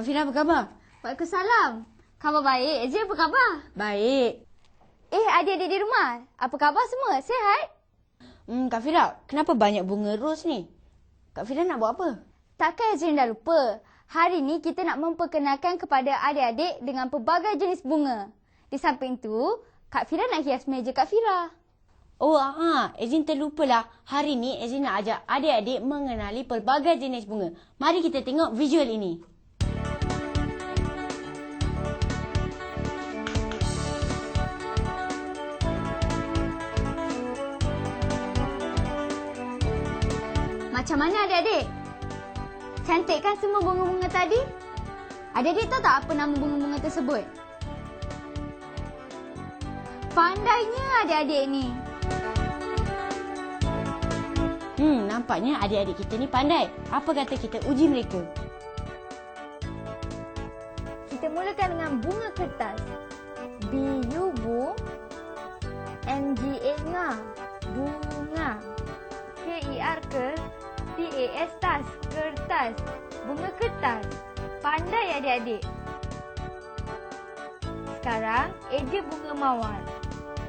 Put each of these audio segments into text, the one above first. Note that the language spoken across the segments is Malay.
Fira apa khabar? Waalaikumsalam. Khabar baik. Ezri apa khabar? Baik. Eh, adik-adik di rumah. Apa khabar semua? Sehat? Hmm, Kak Fira, kenapa banyak bunga ros ni? Kak Fira nak buat apa? Takkan Ezrin dah lupa? Hari ni kita nak memperkenalkan kepada adik-adik dengan pelbagai jenis bunga. Di samping tu, Kak Fira nak hias meja Kak Fira. Oh, ha, Ezrin terlupalah. Hari ni Ezrin nak ajak adik-adik mengenali pelbagai jenis bunga. Mari kita tengok visual ini. Macam mana adik-adik? Cantik kan semua bunga-bunga tadi? Adik-adik tahu tak apa nama bunga-bunga tersebut? Pandainya adik-adik ni. Hmm, nampaknya adik-adik kita ni pandai. Apa kata kita uji mereka? Kita mulakan dengan bunga kertas. B-U bu. N-G-A nga. Bunga. K-I-R ke. T-A-S tas. Kertas. Bunga kertas. Pandai adik-adik. Sekarang, eja bunga mawar.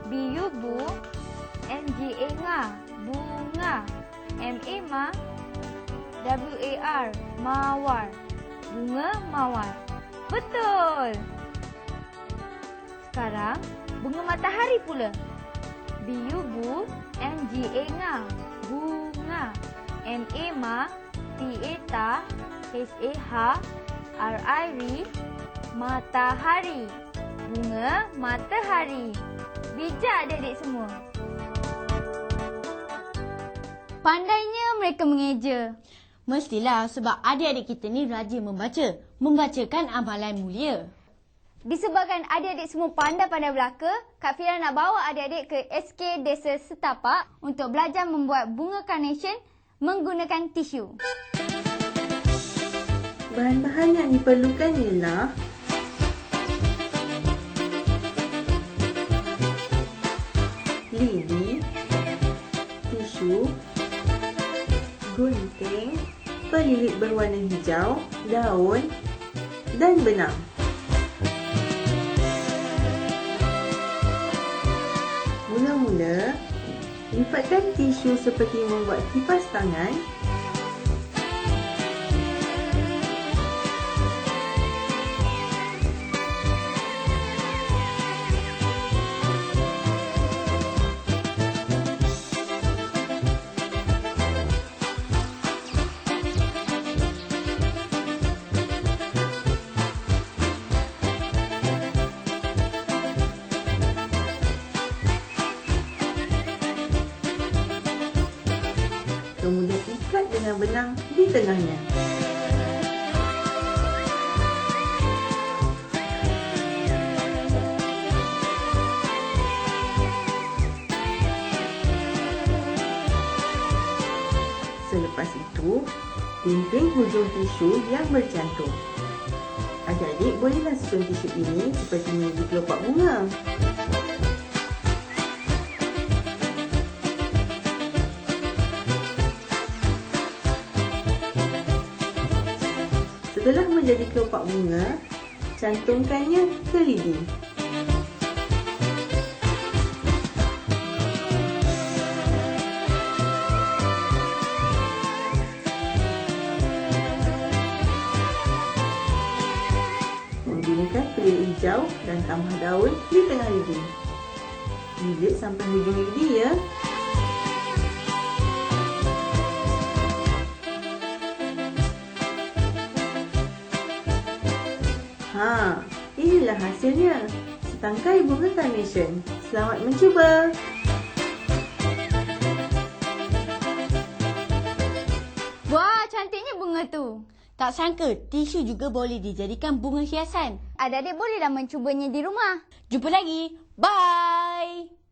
B-U bu. N-G-A nga. Bunga. M-A ma. W-A-R. Mawar. Bunga mawar. Betul. Sekarang, bunga matahari pula. B-U bu. N-G-A nga. Bunga. M-A ma. T-A ta. H-A ha. R-I ri. Matahari. Bunga matahari. Bijak adik-adik semua. Pandainya mereka mengeja. Mestilah sebab adik-adik kita ni rajin membaca. Membacakan amalan mulia. Disebabkan adik-adik semua pandai-pandai belaka, Kak Fira nak bawa adik-adik ke SK Desa Setapak untuk belajar membuat bunga carnation menggunakan tisu. Bahan-bahan yang diperlukan ialah lidi, tisu, gunting, pelilit berwarna hijau, daun dan benang. Mula-mula, lipatkan tisu seperti membuat kipas tangan dengan benang di tengahnya. Selepas itu, gunting hujung tisu yang bercantum. Adik-adik bolehlah susun tisu ini seperti menjadi kelopak bunga. Setelah menjadi kelopak bunga, cantumkannya ke lidi. Menggunakan pelil hijau dan tambah daun di tengah lidi. Lilit sampai hujung lidi ya. Ha, inilah hasilnya. Setangkai bunga carnation. Selamat mencuba. Wah, cantiknya bunga tu. Tak sangka tisu juga boleh dijadikan bunga hiasan. Adik-adik bolehlah mencubanya di rumah. Jumpa lagi. Bye.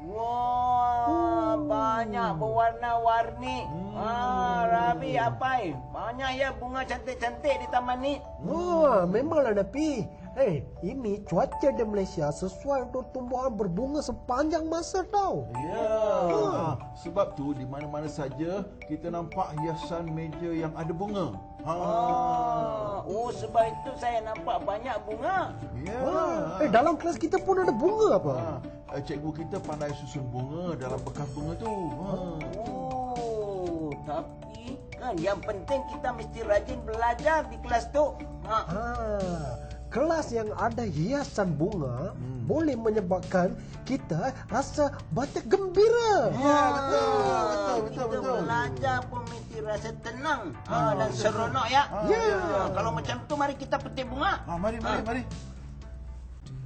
Wah, banyak berwarna-warni. Ah, Rabi Apai. Banyak ya bunga cantik-cantik di taman ni. Oh, memanglah Napi. Eh, ini cuaca di Malaysia sesuai untuk tumbuhan berbunga sepanjang masa tau. Ya, ha, sebab tu di mana-mana saja kita nampak hiasan meja yang ada bunga. Ha. Ah, oh sebab itu saya nampak banyak bunga. Ya. Ah, eh, dalam kelas kita pun ada bunga apa? Ha, eh, cikgu kita pandai susun bunga dalam bekas bunga tu. Ha. Oh, tapi kan yang penting kita mesti rajin belajar di kelas tu. Ha. Ah, kelas yang ada hiasan bunga boleh menyebabkan kita rasa banyak gembira. Ya, betul, betul, Ah, betul, kita betul. belajar pun mesti rasa tenang ha, dan seronok ya. Ya. Ha, kalau macam tu mari kita petik bunga. Ha, mari, mari, Ha. mari.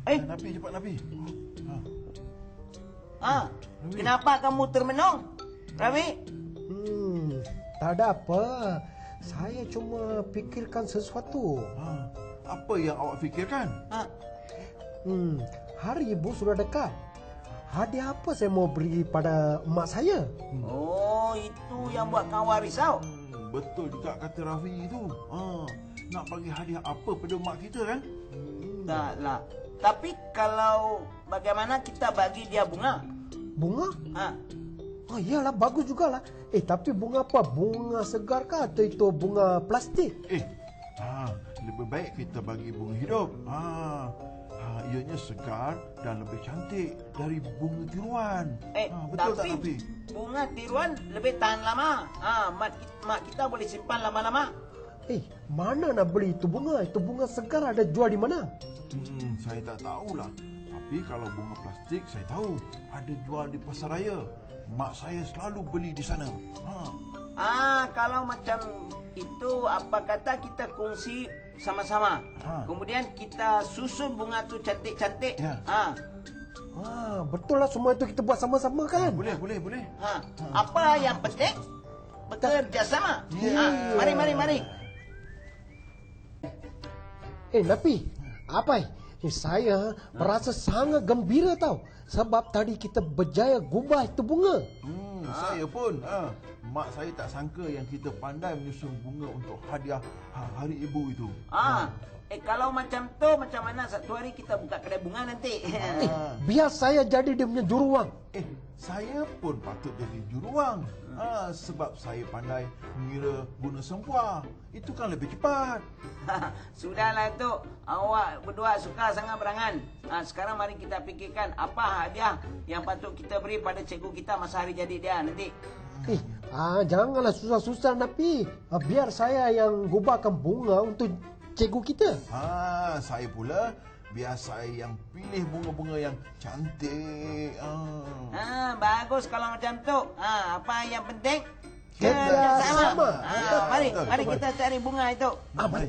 Eh, Nabi, cepat Nabi. Ha. ha, kenapa kamu termenung? Rawi? Hmm, tak ada apa. Saya cuma fikirkan sesuatu. Ha. Apa yang awak fikirkan? Ha. Hmm, hari ibu sudah dekat. Hadiah apa saya mau beri pada emak saya? Oh, itu yang buat kawan risau. Hmm, betul juga kata Rafi itu. Ha. Nak bagi hadiah apa pada mak kita kan? Taklah. Tapi kalau bagaimana kita bagi dia bunga? Bunga? Ha. Oh iyalah, bagus jugalah. Eh, tapi bunga apa? Bunga segar kah atau itu bunga plastik? Eh, lebih baik kita bagi bunga hidup. Ha, ha, ianya segar dan lebih cantik dari bunga tiruan. Eh, ha, betul tak tapi bunga tiruan lebih tahan lama. Ha, mak, mak kita boleh simpan lama-lama. Eh, mana nak beli itu bunga? Itu bunga segar ada jual di mana? Hmm, saya tak tahulah. Tapi kalau bunga plastik saya tahu ada jual di pasar raya. Mak saya selalu beli di sana. Ha. Ah, kalau macam itu apa kata kita kongsi sama-sama. Ha. Kemudian kita susun bunga tu cantik-cantik. Ya. Ha. Ah, betul lah semua itu kita buat sama-sama kan? Boleh, boleh, boleh. Ha. Apa yang penting? Bekerja sama. Ya. Ha. Mari, mari, mari. Eh, Napi, apa? Eh, saya merasa sangat gembira tau. Sebab tadi kita berjaya gubah itu bunga. Hmm, saya pun. Ha. Mak saya tak sangka yang kita pandai menyusun bunga untuk hadiah ha- hari ibu itu. Ah, eh kalau macam tu macam mana satu hari kita buka kedai bunga nanti. Eh, biar saya jadi dia punya juruang. Eh, saya pun patut jadi juruang. Ha, sebab saya pandai mengira guna sempua. Itu kan lebih cepat. Sudahlah tu. Awak berdua suka sangat berangan. Ah, sekarang mari kita fikirkan apa hadiah yang patut kita beri pada cikgu kita masa hari jadi dia nanti. Eh, ah, janganlah susah-susah Napi. Ah, biar saya yang gubahkan bunga untuk cikgu kita. Ha, saya pula biar saya yang pilih bunga-bunga yang cantik. Ha. Ah, bagus kalau macam tu. Ah, apa yang penting? Kerjasama. Ah, mari, Betul, mari betul. kita cari bunga itu. Ah, Mari.